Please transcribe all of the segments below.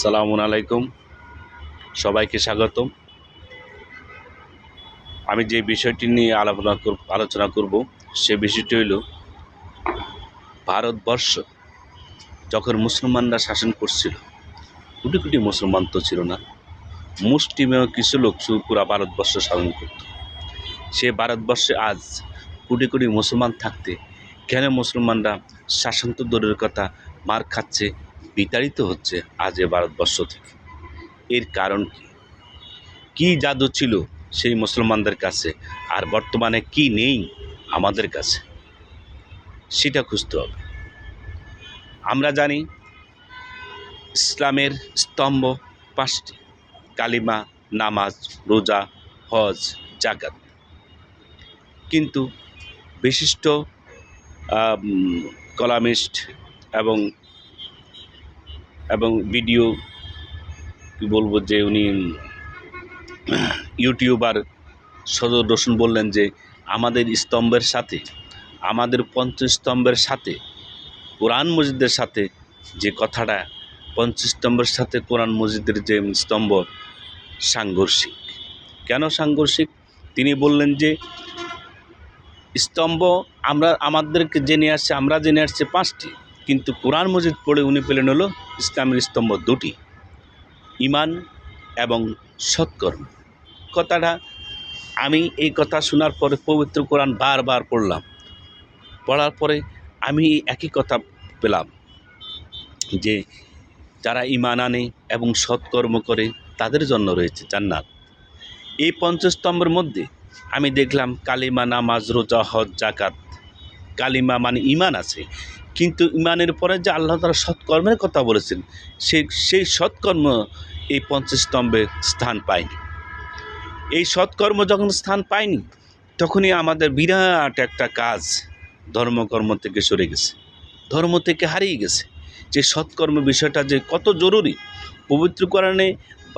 সালামুন আলাইকুম। সবাইকে স্বাগতম। আমি যে বিষয়টি নিয়ে আলোচনা আলোচনা করব, সে বিষয়টি হইল ভারতবর্ষ যখন মুসলমানরা শাসন করছিল, কোটি কোটি মুসলমান তো ছিল না, মুষ্টিমেয় কিছু লোক পুরা ভারতবর্ষ শাসন করত। সে ভারতবর্ষে আজ কোটি কোটি মুসলমান থাকতে কেন মুসলমানরা শাসন তো দূরের কথা মার খাচ্ছে বিতাড়িত হচ্ছে আজ এ ভারতবর্ষ থেকে। এর কারণ কি? কী জাদু ছিল সেই মুসলমানদের কাছে? আর বর্তমানে কি নেই আমাদের কাছে? সেটা খুঁজতে হবে। আমরা জানি ইসলামের স্তম্ভ পাঁচটি। কালিমা, নামাজ, রোজা, হজ জাকাত কিন্তু বিশিষ্ট কলামিস্ট এবং এবং ভিডিও, কি বলব যে উনি ইউটিউবার সদর রসুন বললেন যে আমাদের স্তম্ভের সাথে, আমাদের পঞ্চস্তম্ভের সাথে, কোরআন মসজিদের সাথে যে কথাটা পঞ্চস্তম্ভের সাথে কোরআন মসজিদের যে স্তম্ভ সাংঘর্ষিক। কেন সাংঘর্ষিক? তিনি বললেন যে স্তম্ভ আমরা, আমাদেরকে জেনে আসছে, আমরা জেনে আসছে পাঁচটি। কিন্তু কোরআন মসজিদ পড়ে উনি পেলেন হলো ইসলামের স্তম্ভ দুটি ইমান এবং সৎকর্ম। কথাটা, আমি এই কথা শোনার পরে পবিত্র কোরআন বারবার পড়লাম। পড়ার পরে আমি একই কথা পেলাম যে, যারা ইমান আনে এবং সৎকর্ম করে তাদের জন্য রয়েছে জান্নাত। এই পঞ্চস্তম্ভের মধ্যে আমি দেখলাম কালিমা, নামাজ, রোজা, হজ জাকাত কালিমা মানে ইমান আছে। কিন্তু ইমানের পরে যে আল্লাহ তারা সৎকর্মের কথা বলেছেন সেই সেই সৎকর্ম এই পঞ্চস্তম্ভে স্থান পায়নি। এই সৎকর্ম যখন স্থান পায়নি, তখনই আমাদের বিরাট একটা কাজ ধর্মকর্ম থেকে সরে গেছে, ধর্ম থেকে হারিয়ে গেছে। যে সৎকর্ম বিষয়টা যে কত জরুরি, পবিত্র কোরআনে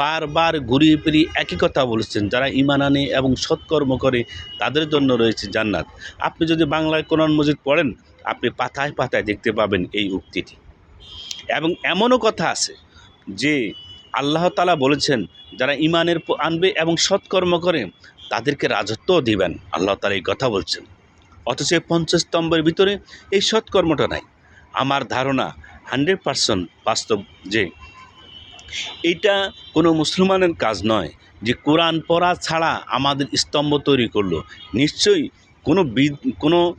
বারবার ঘুরিয়ে ফিরিয়ে একই কথা বলেছেন, যারা ইমান আনে এবং সৎকর্ম করে তাদের জন্য রয়েছে জান্নাত। আপনি যদি বাংলায় কোরআন মজিদ পড়েন আপনি পাতায় পাতায় দেখতে পাবেন এই উক্তিটি। এবং এমনও কথা আছে যে আল্লাহ তালা বলেছেন, যারা ইমানের আনবে এবং সৎকর্ম করে, তাদেরকে রাজত্বও দিবেন। আল্লাহ তালা এই কথা বলছেন। অথচ এই পঞ্চস্তম্ভের ভিতরে এই সৎকর্মটা নাই। আমার ধারণা হান্ড্রেড পারসেন্ট বাস্তব যে এটা কোনো মুসলমানের কাজ নয় যে কোরআন পড়া ছাড়া আমাদের স্তম্ভ তৈরি করল। নিশ্চয়ই কোনো বি- কোনো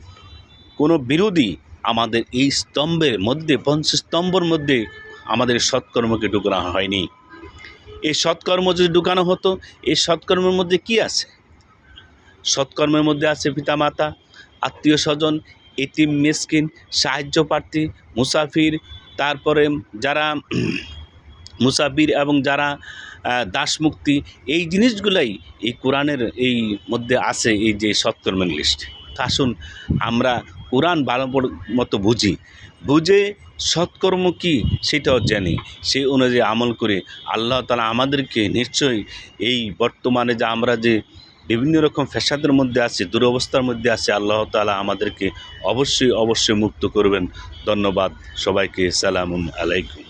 কোনো বিরোধী আমাদের এই স্তম্ভের মধ্যে, পঞ্চস্তম্ভর মধ্যে আমাদের সৎকর্মকে ঢুকানো হয়নি। এই সৎকর্ম যদি ঢুকানো হতো, এই সৎকর্মের মধ্যে কি আছে? সৎকর্মের মধ্যে আছে পিতামাতা, আত্মীয় স্বজন, এতিম, মিসকিন, সাহায্য প্রার্থী, মুসাফির, তারপরে যারা মুসাফির এবং যারা দাসমুক্তি, এই জিনিসগুলাই এই কোরআনের এই মধ্যে আছে, এই যে সৎকর্মের লিস্ট আসুন, আমরা কোরআন ভালো মতো বুঝি। বুঝে সৎকর্ম কি সেটাও জানি। সেই অনুযায়ী আমল করে আল্লাহ তালা আমাদেরকে নিশ্চয়ই এই বর্তমানে যে আমরা যে বিভিন্ন রকম ফ্যাসাদের মধ্যে আছি, দুরবস্থার মধ্যে আছে, আল্লাহ তালা আমাদেরকে অবশ্যই অবশ্যই মুক্ত করবেন। ধন্যবাদ সবাইকে। সালামুন আলাইকুম।